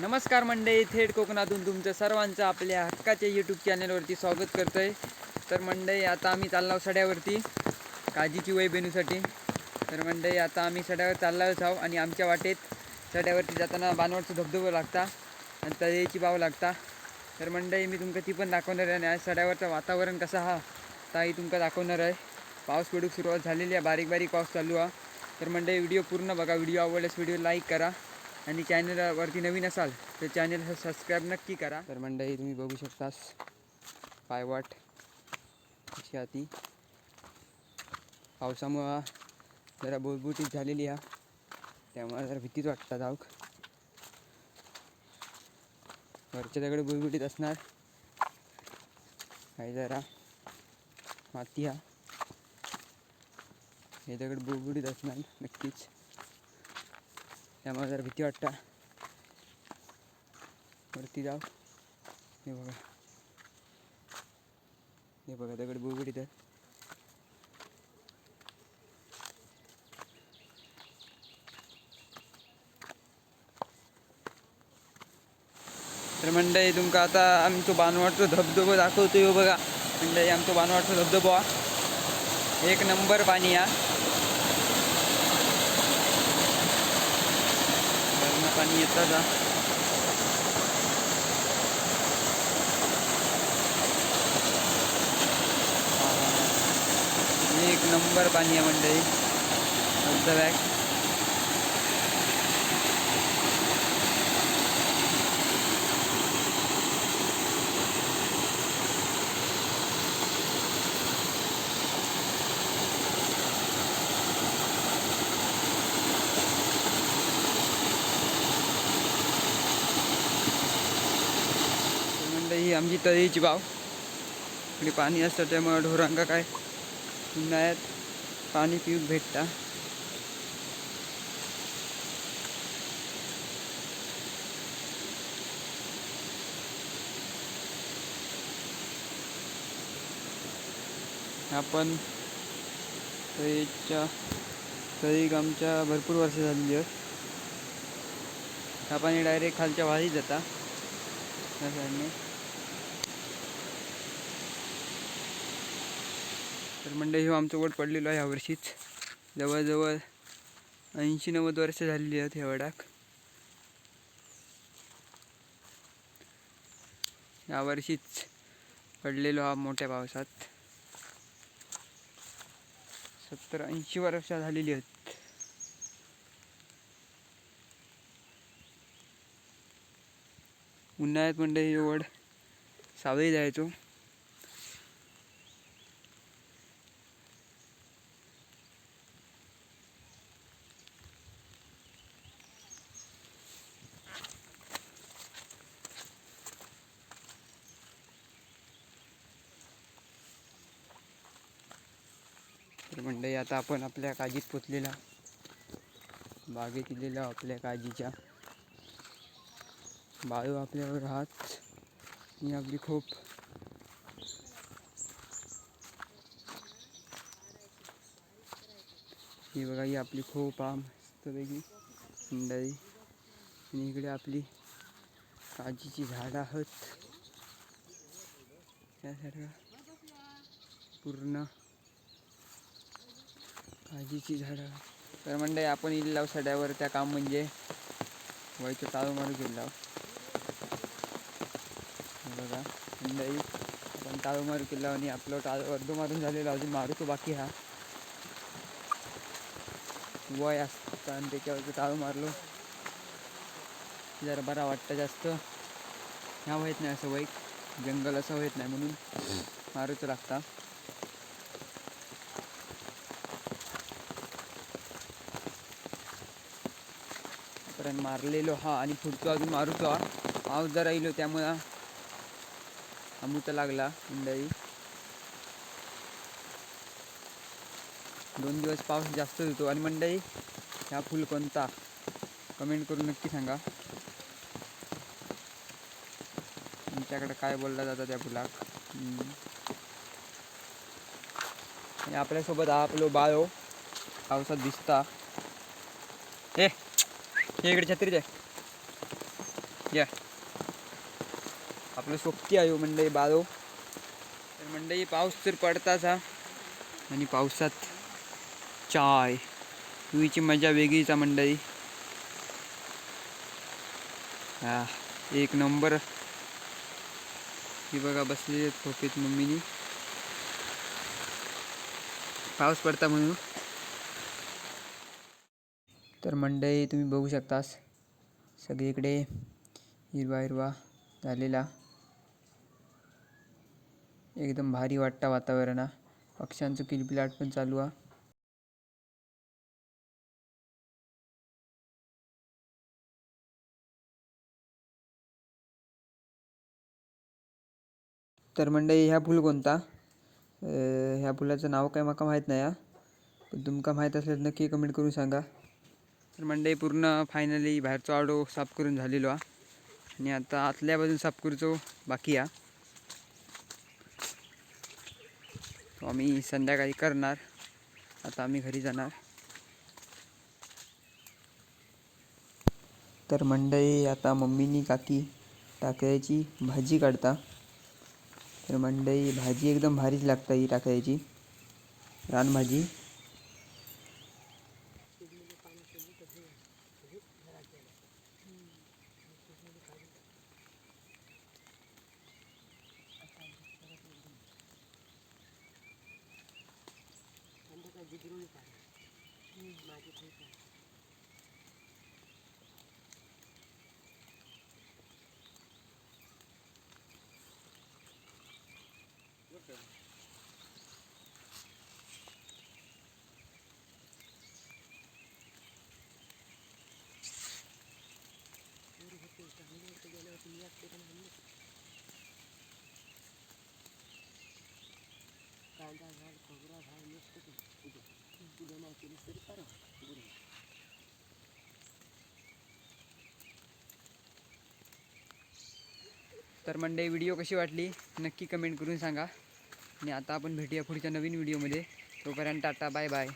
नमस्कार मंडळी थेट कोकणातून तुमचं सर्वांचं आपल्या हक्काच्या यूट्यूब चॅनलवरती स्वागत करतो आहे तर मंडळी आता आम्ही चाललो सड्यावरती काजीची वय बेनूसाठी तर मंडळी आता आम्ही सड्यावर चाललोच आहो आणि आमच्या वाटेत सड्यावरती जाताना बानवडचं धबधबा लागता आणि तळेची बाव लागता. तर मंडळी मी तुमका ती पण दाखवणार आहे. आणि आज सड्यावरचं वातावरण कसं हा ताही तुमका दाखवणार आहे. पाऊस पडूक सुरुवात झालेली आहे. बारीक बारीक पाऊस चालू आहे तर मंडळी व्हिडिओ पूर्ण बघा. व्हिडिओ आवडल्यास व्हिडिओ लाईक करा. आणि चॅनलवरती नवीन असाल तर चॅनल सबस्क्राईब नक्की करा. तर मंडळी तुम्ही बघू शकतास पायवाट अशी आती पावसामुळं जरा बुळबुटीत झालेली आहे. त्यामुळे जरा भीतीच वाटतात जाऊक वरच्या दगड बुलबुटीत असणार. काही जरा माती हा हे दगड बुळबुटीत असणार नक्कीच. त्यामुळे जरा भीती वाटतं. वरती जाऊ. हे बघा. हे बघा दगड बुगडी तर तर मंडळी तुमका आता आमचो बानवाडचो धबधबो दाखवतो ह्यो बघा. मंडळी आमचो बानवाडचो धबधबो एक नंबर पाणी हा. पाणी येतं जा एक नंबर पाणी आहे मंडळी. धबधब्याक तर मंडळी ही आमची तळीची बाव इकडे पाणी असतं त्यामुळे ढोरांका काय उन्हाळ्यात पाणी पिऊक भेटता. आपण तळीच्या तळी आमच्या भरपूर वर्ष झालेली आहेत. हा पाणी डायरेक्ट खालच्या वाळीत जाता. या साईडने तर मंडळी हो आमचं वड पडलेलो आहे ह्या वर्षीच जवळजवळ ऐंशी नव्वद वर्ष झालेली आहेत ह्या वडाक यावर्षीच पडलेलो हा मोठ्या पावसात. सत्तर ऐंशी वर्ष झालेली आहेत. उन्हाळ्यात म्हणजे हे वड सावळी जायचो मंडळी आता आपण आपल्या काजीत पोचलेला. बागेत दिलेला आपल्या काजीच्या. बाळू आपल्यावर राहत. मी आपली खूप ही बघा ही आपली खूप आम मस्तपैकी मंडळी. आणि इकडे आपली काजीची झाडं आहेत. त्यासारखं पूर्ण काजीची झाडं. तर म्हणजे आपण इल्लाव सड्यावर त्या काम म्हणजे व्हायचं ताळू मारू गेला बघा म्हणजे आपण ताळू मारू किल्ला आणि आपलं टाळू अर्ध मारून झालेलं अजून मारू तो बाकी हा. वय असतं आणि त्याच्यावरचं टाळू मारलो. जरा बरा वाटतं जास्त. ह्या व्हायत नाही असं वय. जंगल असं व्हायत नाही म्हणून मारूच लागता. कारण मारलेलो हा आणि पुढचं अजून मारूचो. हा पाऊस जर येलो त्यामुळं अमृत लागला मंडळी दोन दिवस पाऊस जास्त होतो. आणि मंडई ह्या फुल कोणता? कमेंट करून नक्की सांगा. तुमच्याकडे काय बोलला जातं त्या फुलाक हम्म. आणि आपल्यासोबत हा आपलो बाळो पावसात दिसता. ए! हे इकडे छत्री द्या या. आपलं सोबती आहे हो मंडई बाळो. तर मंडई पाऊस तर पडताच हा. आणि पावसात चाय. तुईची मजा वेगळीच आहे मंडई. हा एक नंबर. ही बघा बसलेली झोपेत मम्मीनी. पाऊस पडता म्हणून. तर मंडई तुम्ही बघू शकतास सगळीकडे हिरवा हिरवा झालेला एकदम भारी वाटता वातावरण हा. पक्ष्यांचं किलबिलाट पण चालू आहे तर मंडई ह्या फुल कोणता? ह्या फुलाचं नाव काय माका माहीत नाही हा. पण तुमका माहीत असल्यास नक्की कमेंट करून सांगा. तर मंडळी पूर्ण फायनली बाहेरचो आडो साफ करून झालेलो हा. आणि आता आतल्या बाजून साफ करूचो बाकी हा. तो आम्ही संध्याकाळी करणार. आता आम्ही घरी जाणार. तर मंडळी आता मम्मीनी काकी टाकळ्याची भाजी काढता. तर मंडई भाजी एकदम भारीच लागता ही टाकळ्याची. रानभाजी. Look at him. कांदा झाड खोबरा झाड मस्त तर मंडई व्हिडिओ कशी वाटली? नक्की कमेंट करून सांगा. आणि आता आपण भेटूया पुढच्या नवीन व्हिडिओमध्ये तोपर्यंत टाटा बाय बाय